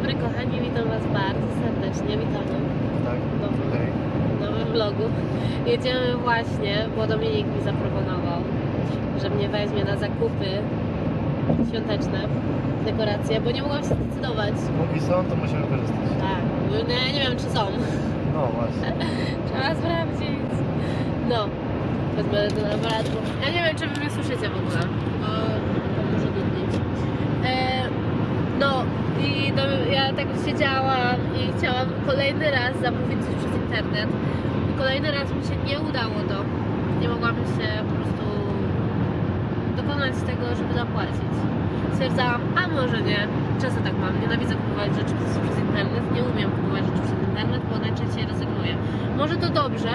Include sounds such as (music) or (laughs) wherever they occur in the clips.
dobry kochani, witam Was bardzo serdecznie, witamy Tak. w nowym, w nowym vlogu. Jedziemy właśnie, bo Dominik mi zaproponował, że mnie weźmie na zakupy świąteczne, dekoracje, bo nie mogłam się zdecydować. Póki są, to musimy korzystać. Tak, nie, nie wiem czy są. No właśnie. (laughs) Trzeba sprawdzić. No, wezmę do aparatu. Ja nie wiem, czy wy mnie słyszycie w ogóle, bo to może dudnić. E, no i do, ja tak siedziałam i chciałam kolejny raz zamówić coś przez internet. I kolejny raz mi się nie udało to. Nie mogłam się po prostu dokonać tego, żeby zapłacić. Stwierdzałam, a może nie. Często tak mam. Nienawidzę kupować rzeczy przez, internet. Nie umiem kupować rzeczy przez internet, bo najczęściej rezygnuję. Może to dobrze.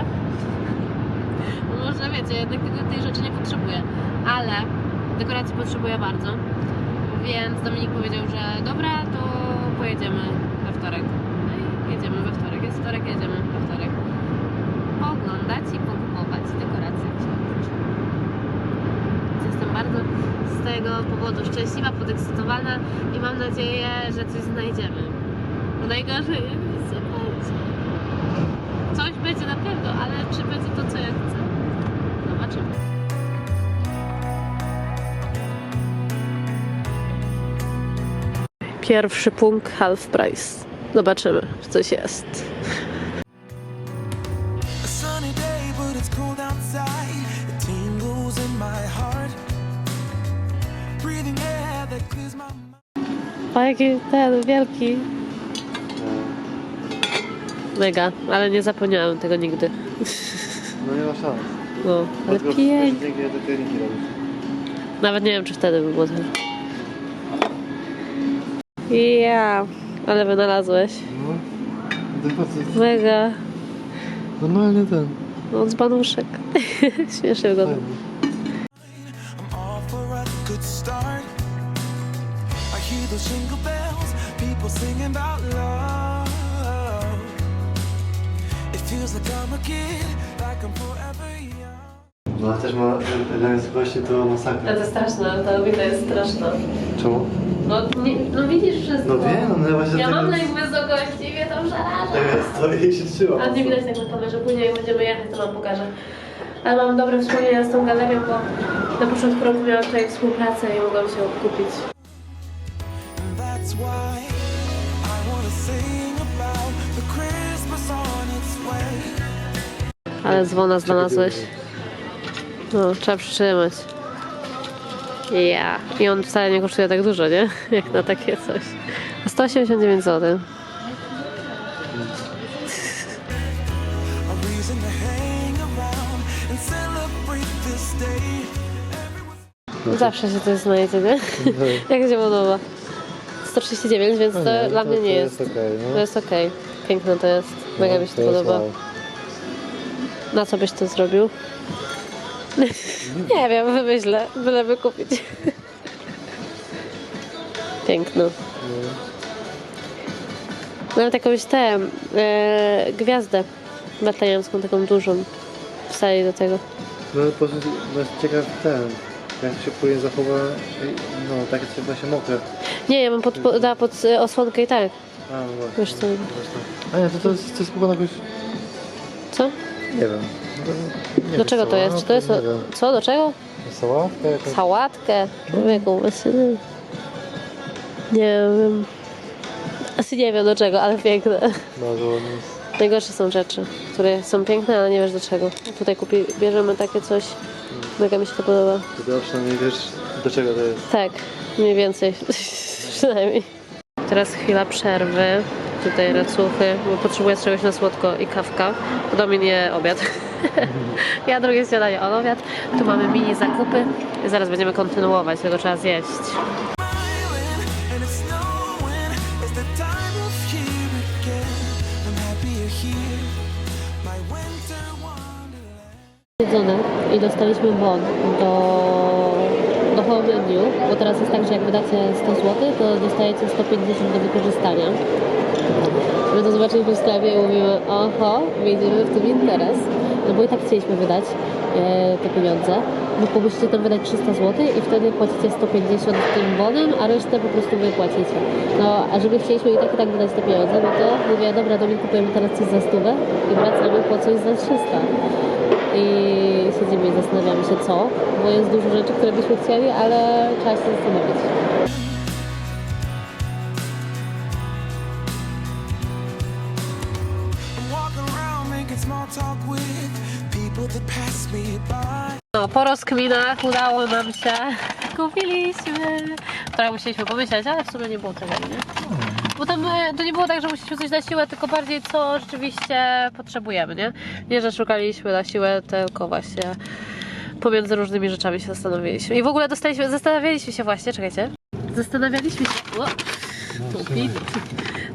(laughs) Może wiecie, jednak tej rzeczy nie potrzebuję. Ale dekoracji potrzebuję bardzo. Więc Dominik powiedział, że dobra, to pojedziemy we wtorek. No i jedziemy we wtorek. Jest wtorek, jedziemy we wtorek. Pooglądać i pokupować dekoracje świąteczne. Jestem bardzo z tego powodu szczęśliwa, podekscytowana i mam nadzieję, że coś znajdziemy. Bo najgorzej. Coś będzie na pewno, ale czy będzie to, co ja chcę? Zobaczymy. Pierwszy punkt half price. Zobaczymy, czy coś jest. O, jaki ten wielki. Mega, ale nie zapomniałem tego nigdy. No nie ma szans. No, ale Dlatego pięknie. Nawet nie wiem, czy wtedy by było tak. Ja, ale wynalazłeś. No. To po co? Mega. Normalnie ten. No, dzbanuszek. Śmiesznie wygląda. No ale też ma element gości to masakra. to jest straszne, ta wina jest straszna. Czemu? No, nie, no widzisz wszystko. No wiem, no ja właśnie Ja mam tego- lęk wysokości i mnie to przeraża. Tak jest, to jej się trzymam. A nie widać tak na kamerze, później jak będziemy jechać, to wam pokażę. Ale mam dobre wspomnienia z tą galerią, bo na początku roku miałam tutaj współpracę i mogłam się odkupić. And that's why I wanna sing about the Christmas on its way. Ale dzwona znalazłeś. No, trzeba przytrzymać. Ja. I on wcale nie kosztuje tak dużo, nie? (laughs) Jak na takie coś. 189 zł. To day. Zawsze się coś znajdzie, nie? (laughs) Jak się podoba? 139, więc to, dla mnie nie jest. okej, To no. jest okej. Piękne to jest. Mega mi się to podoba. Na co byś to zrobił? (laughs) nie wiem, wymyślę, byleby kupić. Piękno. Nawet jakąś tę e, gwiazdę betlejemską, taką dużą wstali do tego. No po prostu jest ciekaw ten. Jak się później zachowa, no takie coś właśnie mokre. Nie, ja mam pod, pod, da, pod e, osłonkę i tak. A no właśnie. Wiesz co? A nie, to, to jest coś spoko jakoś, Co? Nie wiem. Nie Do czego to jest? Czy to jest... Nie wiem. Co? Do czego? Sałatkę jakąś? Sałatkę? Człowieku, właśnie nie. Nie wiem. Asi nie wiem do czego, ale piękne. Bardzo ładnie jest. Najgorsze są rzeczy, które są piękne, ale nie wiesz do czego. Tutaj kupi, bierzemy takie coś, mega mi się to podoba. Ty przynajmniej wiesz do czego to jest. Tak, mniej więcej, (laughs) przynajmniej. Teraz chwila przerwy, tutaj racuchy, bo potrzebuję czegoś na słodko i kawka. Domin je obiad. (laughs) ja drugie śniadanie, on obiad. Tu mamy mini zakupy zaraz będziemy kontynuować, tego trzeba zjeść. Jedzone i dostaliśmy bon do, do menu, bo teraz jest tak, że jak wydacie 100 zł, to dostajecie 150 do wykorzystania. My to zobaczyliśmy w sklepie i mówimy, oho, widzimy w tym interes. No bo i tak chcieliśmy wydać e, te pieniądze, wy musicie tam wydać 300 zł i wtedy płacicie 150 tym bonem, a resztę po prostu wy płacicie. No, a żeby chcieliśmy i tak i tak wydać te pieniądze, no to mówię, dobra, Domin, kupujemy teraz coś za stówę i wracamy po coś za 300. I siedzimy i zastanawiamy się co, bo jest dużo rzeczy, które byśmy chcieli, ale trzeba się zastanowić. No, po rozkminach udało nam się. Kupiliśmy. Trochę musieliśmy pomyśleć, ale w sumie nie było tego, nie? Bo tam to nie było tak, że musieliśmy coś na siłę, tylko bardziej co rzeczywiście potrzebujemy, nie? Nie, że szukaliśmy na siłę, tylko właśnie pomiędzy różnymi rzeczami się zastanowiliśmy. I w ogóle dostaliśmy, zastanawialiśmy się właśnie, czekajcie. Zastanawialiśmy się. O, Pupi.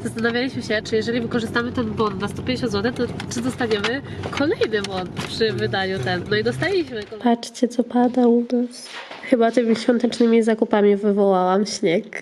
Zastanawialiśmy się, czy jeżeli wykorzystamy ten bon na 150 zł, to czy dostaniemy kolejny bon przy wydaniu ten. No i dostaliśmy. Patrzcie, co pada u nas. Chyba tymi świątecznymi zakupami wywołałam śnieg.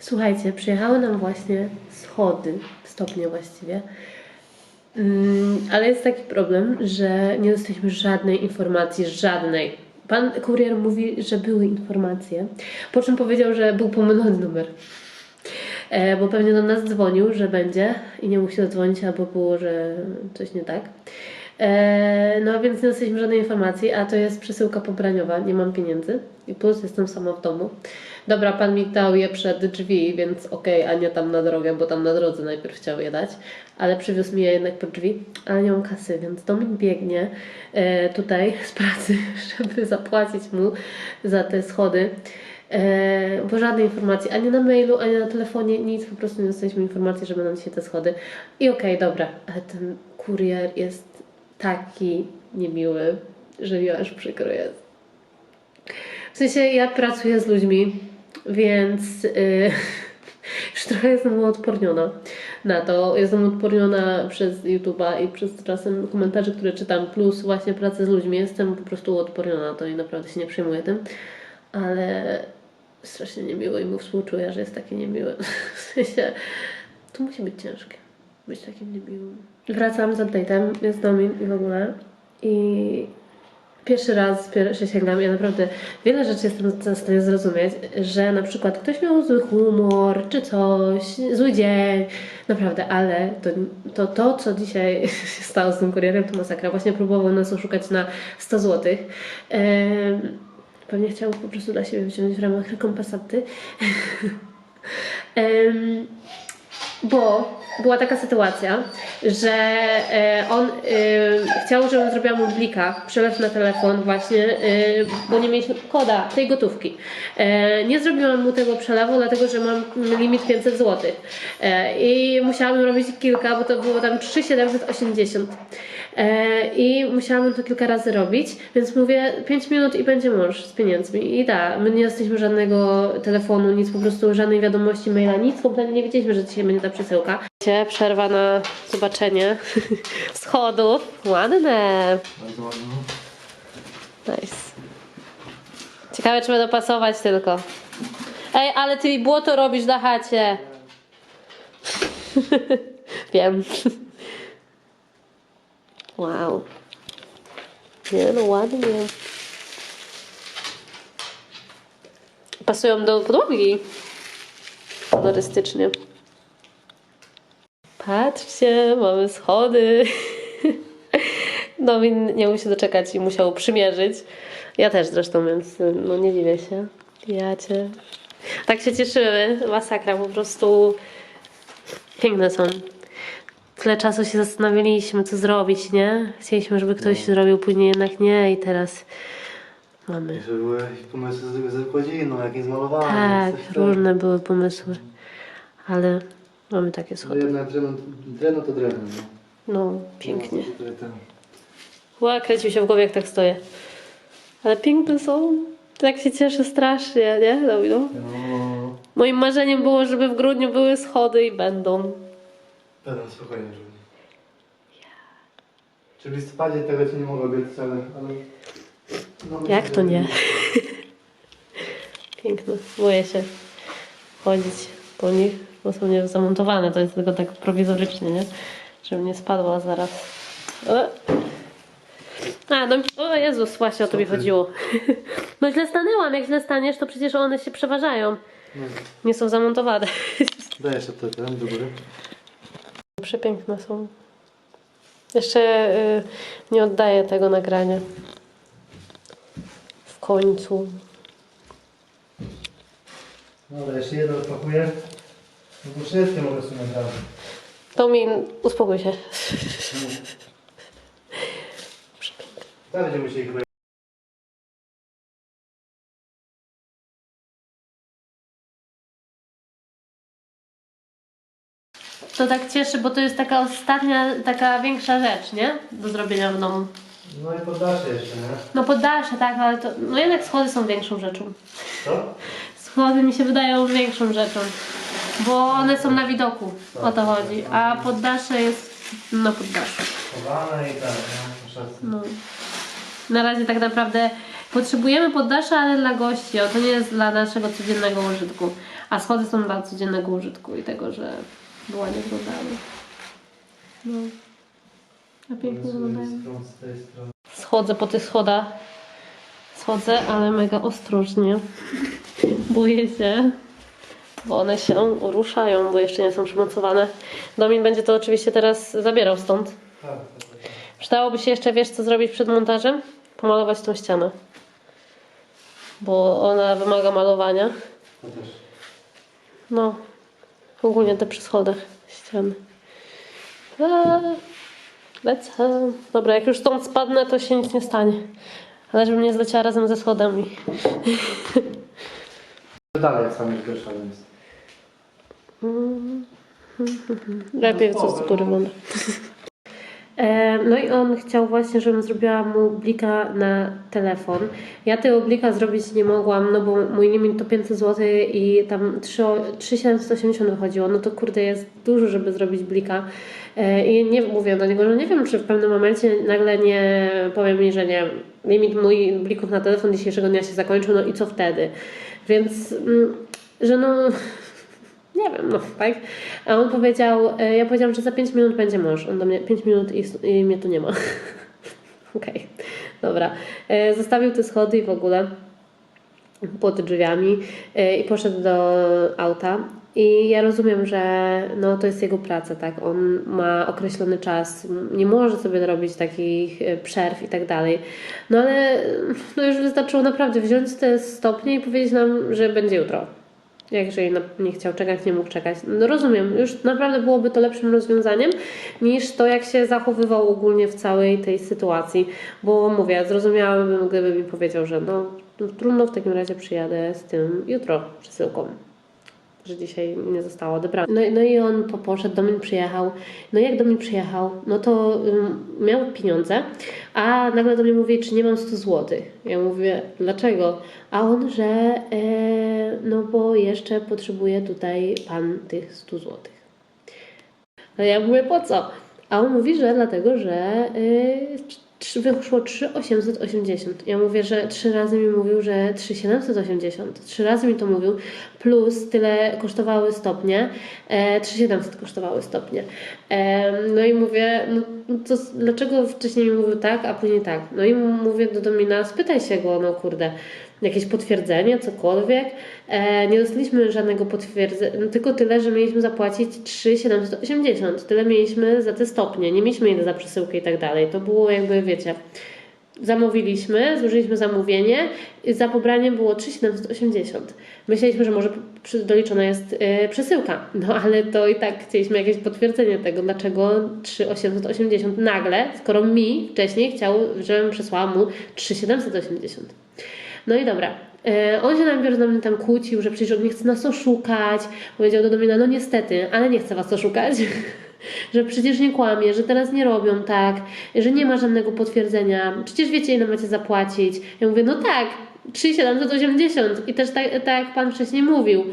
Słuchajcie, przyjechały nam właśnie schody, stopnie właściwie. Mm, ale jest taki problem, że nie dostaliśmy żadnej informacji, żadnej. Pan kurier mówi, że były informacje, po czym powiedział, że był pomylony numer. E, bo pewnie do nas dzwonił, że będzie i nie mógł się albo było, że coś nie tak. E, no więc nie dostaliśmy żadnej informacji, a to jest przesyłka pobraniowa, nie mam pieniędzy i plus jestem sama w domu. Dobra, pan mi dał je przed drzwi, więc okej, a nie tam na drogę, bo tam na drodze najpierw chciał je dać, ale przywiózł mi je jednak pod drzwi, ale nie mam kasy, więc Domin biegnie e, tutaj (laughs) z pracy, żeby zapłacić mu za te schody. E, bo żadnej informacji, ani na mailu, ani na telefonie, nic, po prostu nie dostaliśmy informacji, że będą dzisiaj te schody. I okej, dobra, ale ten kurier jest taki niemiły, że mi aż przykro jest. W sensie ja pracuję z ludźmi, więc yy, (laughs) już trochę jestem uodporniona na to. Jestem uodporniona przez YouTube'a i przez czasem komentarze, które czytam, plus właśnie pracę z ludźmi. Jestem po prostu uodporniona na to i naprawdę się nie przejmuję tym. Ale strasznie niemiło i mu współczuję, że jest taki niemiły. (laughs) W sensie, to musi być ciężkie, być takim niemiłym. Wracam z update'em, jest Domin i w ogóle. I pierwszy raz pierwszy sięgam, ja naprawdę wiele rzeczy jestem w stanie zrozumieć, że na przykład ktoś miał zły humor, czy coś, zły dzień, naprawdę, ale to, to, to co dzisiaj (laughs) się stało z tym kurierem, to masakra. Właśnie próbował nas oszukać na 100 zł. Pewnie chciał po prostu dla siebie wziąć w ramach rekompensaty. (laughs) Bo była taka sytuacja, że e, on e, chciał, żebym zrobiła mu blika, przelew na telefon właśnie, e, bo nie mieliśmy koda tej gotówki. Nie zrobiłam mu tego przelewu, dlatego że mam limit 500 zł. I musiałam robić kilka, bo to było tam 3,780. E, I musiałam to kilka razy robić, więc mówię 5 minut i będzie mąż z pieniędzmi. I tak, my nie dostaliśmy żadnego telefonu, nic, po prostu żadnej wiadomości, maila, nic, kompletnie nie wiedzieliśmy, że dzisiaj będzie ta przesyłka. Przerwa na zobaczenie (laughs) schodów. Ładne. Bardzo. Nice. Ciekawe, czy będą pasować tylko. Ej, ale ty błoto robisz na chacie. (laughs) Wiem. (laughs) Wow. Nie no, ładnie. Pasują do podłogi. Kolorystycznie. Patrzcie, mamy schody. Nowin nie mógł się doczekać i musiał przymierzyć. Ja też zresztą, więc no nie dziwię się. Ja cię. Tak się cieszymy. Masakra, po prostu piękne są. Tyle czasu się zastanawialiśmy, co zrobić, nie? Chcieliśmy, żeby ktoś zrobił, później jednak nie i teraz mamy. Jeszcze były jakieś pomysły z, z godziną, jakieś zmalowanie. Tak, różne były pomysły, ale mamy takie No schody. jednak drewno, drewno to drewno. No. No, pięknie. No, tutaj ten- Ła, kręci mi się w głowie, jak tak stoję. Ale piękne są. Tak się cieszę strasznie, nie? Domino? No, Moim marzeniem było, żeby w grudniu były schody i będą. będę spokojnie żył. Czy w listopadzie tego ci nie mogę obiecać, ale... ale... No, myślę, Jak to że- nie? (laughs) Piękne. Boję się chodzić po nich, bo są nie zamontowane. To jest tylko tak prowizorycznie, nie? Żeby nie spadła zaraz. O! A, no, o Jezus, właśnie o to mi chodziło. (laughs) No źle stanęłam, jak źle staniesz, to przecież one się przeważają. No, Nie są zamontowane. daj jeszcze to ten do góry. Przepiękne są. Jeszcze y, nie oddaję tego nagrania. W końcu. Dobra, jeszcze jedno odpakuję. No wszystkie mogę sobie naprawdę. To mi uspokój się. Teraz będziemy musieli chyba... To tak cieszy, bo to jest taka ostatnia, taka większa rzecz, nie? Do zrobienia w domu. No i poddasze jeszcze, nie? No poddasze, tak, ale to. No jednak schody są większą rzeczą. Co? Schody mi się wydają większą rzeczą. Bo one są na widoku. O to chodzi. A poddasze jest. No poddasze. Chowane i tak, no. No. Na razie tak naprawdę potrzebujemy poddasze, ale dla gości. O, to nie jest dla naszego codziennego użytku. A schody są dla codziennego użytku i tego, że była nie wyglądały. No. A pięknie wyglądają. Schodzę po tych schodach. Schodzę, ale mega ostrożnie. Boję się, bo one się ruszają, bo jeszcze nie są przymocowane. Domin będzie to oczywiście teraz zabierał stąd. Przydałoby się jeszcze, wiesz co zrobić przed montażem? Pomalować tą ścianę. Bo ona wymaga malowania. No, ogólnie te przy schodach ściany. Lecę. Dobra, jak już stąd spadnę, to się nic nie stanie. Ale żebym nie zleciała razem ze schodami. (laughs) Dalej jak sam już. Lepiej co z góry wygląda. E, No i on chciał właśnie, żebym zrobiła mu blika na telefon. Ja tego blika zrobić nie mogłam, no bo mój limit to 500 zł i tam 3 3780 wychodziło. No to kurde jest dużo, żeby zrobić blika. E, I nie mówię do niego, że nie wiem, czy w pewnym momencie nagle nie powiem mi, że nie, limit mój blików na telefon dzisiejszego dnia się zakończył, no i co wtedy? Więc, mm, że no nie wiem, no tak. A on powiedział, e, ja powiedziałam, że za 5 minut będzie mąż. On do mnie 5 minut i, i mnie tu nie ma. (laughs) Okej, dobra. E, Zostawił te schody i w ogóle pod drzwiami e, i poszedł do auta. I ja rozumiem, że no, to jest jego praca, tak? On ma określony czas, nie może sobie robić takich przerw i tak dalej. No ale no już wystarczyło naprawdę wziąć te stopnie i powiedzieć nam, że będzie jutro. Jeżeli na- nie chciał czekać, nie mógł czekać. No rozumiem, już naprawdę byłoby to lepszym rozwiązaniem niż to, jak się zachowywał ogólnie w całej tej sytuacji. Bo mówię, zrozumiałabym, gdyby mi powiedział, że no, no trudno, w takim razie przyjadę z tym jutro przesyłką. Że dzisiaj nie zostało odebrane. No, no i on po- poszedł, do mnie przyjechał. No jak do mnie przyjechał, no to ym, miał pieniądze, a nagle do mnie mówi, czy nie mam 100 zł. Ja mówię, dlaczego? A on, że e, no bo jeszcze potrzebuje tutaj pan tych 100 zł. No ja mówię, po co? A on mówi, że dlatego, że y, wyszło 3,880. Ja mówię, że trzy razy mi mówił, że 3,780. Trzy razy mi to mówił, plus tyle kosztowały stopnie, e, 3,700 kosztowały stopnie. E, no i mówię, no no to dlaczego wcześniej mi mówił tak, a później tak? No i mówię do Domina, spytaj się go, no kurde, jakieś potwierdzenie, cokolwiek. E, nie dostaliśmy żadnego potwierdzenia, no tylko tyle, że mieliśmy zapłacić 3,780. Tyle mieliśmy za te stopnie, nie mieliśmy ile za przesyłkę i tak dalej. To było jakby, wiecie, zamówiliśmy, złożyliśmy zamówienie i za pobranie było 3,780. Myśleliśmy, że może doliczona jest e, przesyłka, no ale to i tak chcieliśmy jakieś potwierdzenie tego, dlaczego 3,880 nagle, skoro mi wcześniej chciał, żebym przesłała mu 3,780. No i dobra. E, on się najpierw na mnie tam kłócił, że przecież on nie chce nas oszukać. Powiedział do Domina, no niestety, ale nie chcę was oszukać. (laughs) że przecież nie kłamie, że teraz nie robią tak, że nie ma żadnego potwierdzenia. Przecież wiecie, ile macie zapłacić. Ja mówię, no tak, 3780 i też tak, tak jak pan wcześniej mówił.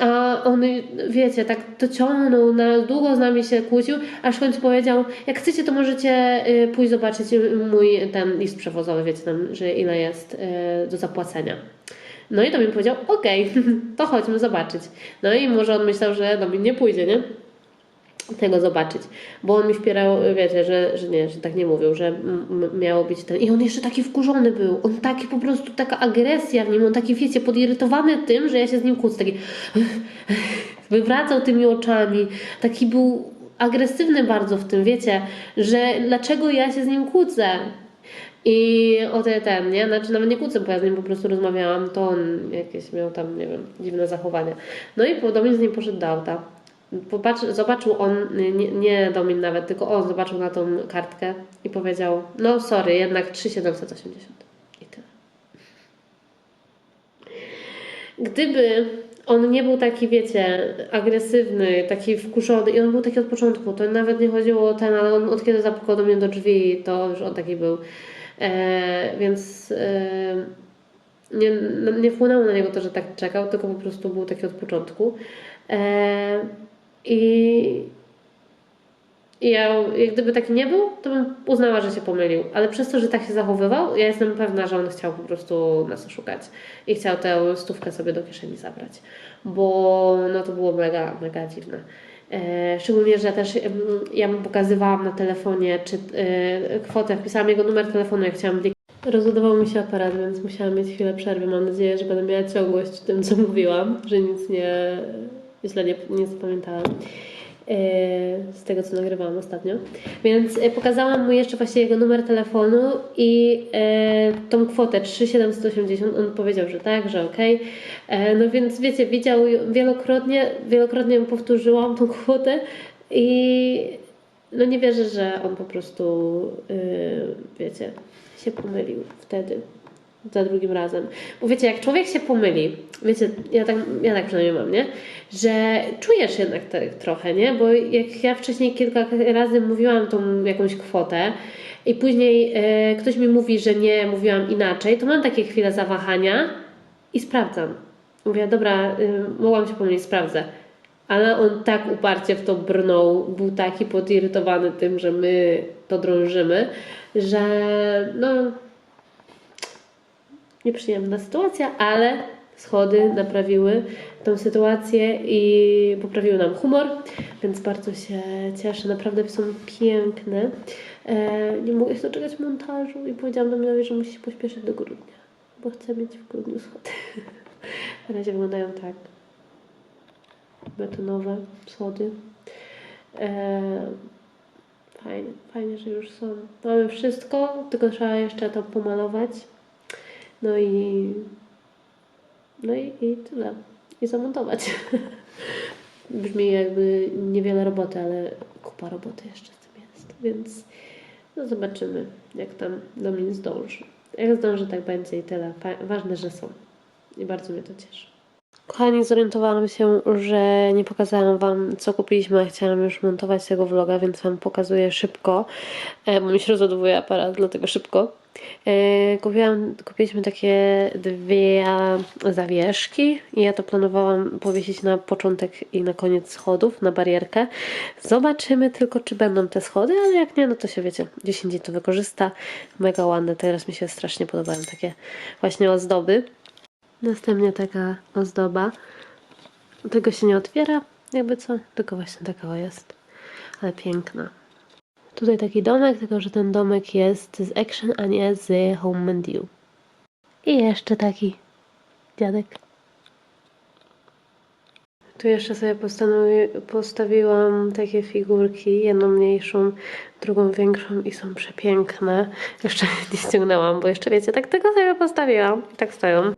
A on, wiecie, tak to ciągnął, na długo z nami się kłócił, aż w końcu powiedział, jak chcecie, to możecie y, pójść zobaczyć mój ten list przewozowy, wiecie tam, że ile jest y, do zapłacenia. No i to mi powiedział, okej, (laughs) to chodźmy zobaczyć. No i może on myślał, że do mnie nie pójdzie, nie? Tego zobaczyć, bo on mi wpierał, wiecie, że, że nie, że tak nie mówił, że miało być ten i on jeszcze taki wkurzony był, on taki po prostu, taka agresja w nim, on taki, wiecie, podirytowany tym, że ja się z nim kłócę, taki (laughs) wywracał tymi oczami, taki był agresywny bardzo w tym, wiecie, że dlaczego ja się z nim kłócę, i o te ten, nie? Znaczy nawet nie kłócę, bo ja z nim po prostu rozmawiałam, to on jakieś miał tam, nie wiem, dziwne zachowania. No i po- Domin z nim poszedł do auta. Popatrz, zobaczył on, nie, nie Domin nawet, tylko on zobaczył na tą kartkę i powiedział, no sorry, jednak 3780. I tyle. Gdyby on nie był taki, wiecie, agresywny, taki wkurzony i on był taki od początku, to nawet nie chodziło o ten, ale on od kiedy zapukał do mnie do drzwi, to już on taki był. E, więc e, nie, no, nie wpłynęło na niego to, że tak czekał, tylko po prostu był taki od początku. E, I ja, jak gdyby taki nie był, to bym uznała, że się pomylił. Ale przez to, że tak się zachowywał, ja jestem pewna, że on chciał po prostu nas oszukać. I chciał tę stówkę sobie do kieszeni zabrać. Bo no to było mega, mega dziwne. E, szczególnie, że też ja mu pokazywałam na telefonie, czy e, kwotę, wpisałam jego numer telefonu, jak chciałam. Rozładował mi się aparat, więc musiałam mieć chwilę przerwy. Mam nadzieję, że będę miała ciągłość w tym, co mówiłam, że nic nie, źle nie, nie zapamiętałam e, z tego, co nagrywałam ostatnio. Więc e, pokazałam mu jeszcze właśnie jego numer telefonu i e, tą kwotę 3780. On powiedział, że tak, że okej. E, No więc wiecie, widział wielokrotnie, wielokrotnie powtórzyłam tą kwotę i no nie wierzę, że on po prostu, yy, wiecie, się pomylił wtedy. Za drugim razem. Bo wiecie, jak człowiek się pomyli, wiecie, ja tak, ja tak przynajmniej mam, nie? Że czujesz jednak trochę, nie? Bo jak ja wcześniej kilka razy mówiłam tą jakąś kwotę i później e, ktoś mi mówi, że nie, mówiłam inaczej, to mam takie chwile zawahania i sprawdzam. Mówię, dobra, y, mogłam się pomylić, sprawdzę. Ale on tak uparcie w to brnął, był taki podirytowany tym, że my to drążymy, że no nieprzyjemna sytuacja, ale schody naprawiły tą sytuację i poprawiły nam humor, więc bardzo się cieszę. Naprawdę są piękne. E, nie mogę się doczekać montażu i powiedziałam Domianowi, że musi się pośpieszyć do grudnia, bo chcę mieć w grudniu schody. (laughs) Na razie wyglądają tak. Betonowe schody. E, fajnie, fajnie, że już są. Mamy wszystko, tylko trzeba jeszcze to pomalować. No i. No i, i tyle. I zamontować. (laughs) Brzmi jakby niewiele roboty, ale kupa roboty jeszcze z tym jest. Więc no zobaczymy, jak tam Domin zdąży. Jak zdąży, tak będzie i tyle. Ważne, że są. I bardzo mnie to cieszy. Kochani, zorientowałam się, że nie pokazałam Wam, co kupiliśmy, a chciałam już montować tego vloga, więc Wam pokazuję szybko, e, bo mi się rozładowuje aparat, dlatego szybko. E, Kupiłam, kupiliśmy takie dwie zawieszki i ja to planowałam powiesić na początek i na koniec schodów, na barierkę. Zobaczymy tylko, czy będą te schody, ale jak nie, no to się wiecie, 10 to wykorzysta. Mega ładne, teraz mi się strasznie podobają takie właśnie ozdoby. Następnie taka ozdoba. Tego się nie otwiera, jakby co, tylko właśnie taka jest. Ale piękna. Tutaj taki domek, tylko że ten domek jest z Action, a nie z Home and You. I jeszcze taki dziadek. Tu jeszcze sobie postawiłam takie figurki, jedną mniejszą, drugą większą i są przepiękne. Jeszcze (laughs) nie ściągnęłam, bo jeszcze wiecie, tak tego sobie postawiłam i tak stoją.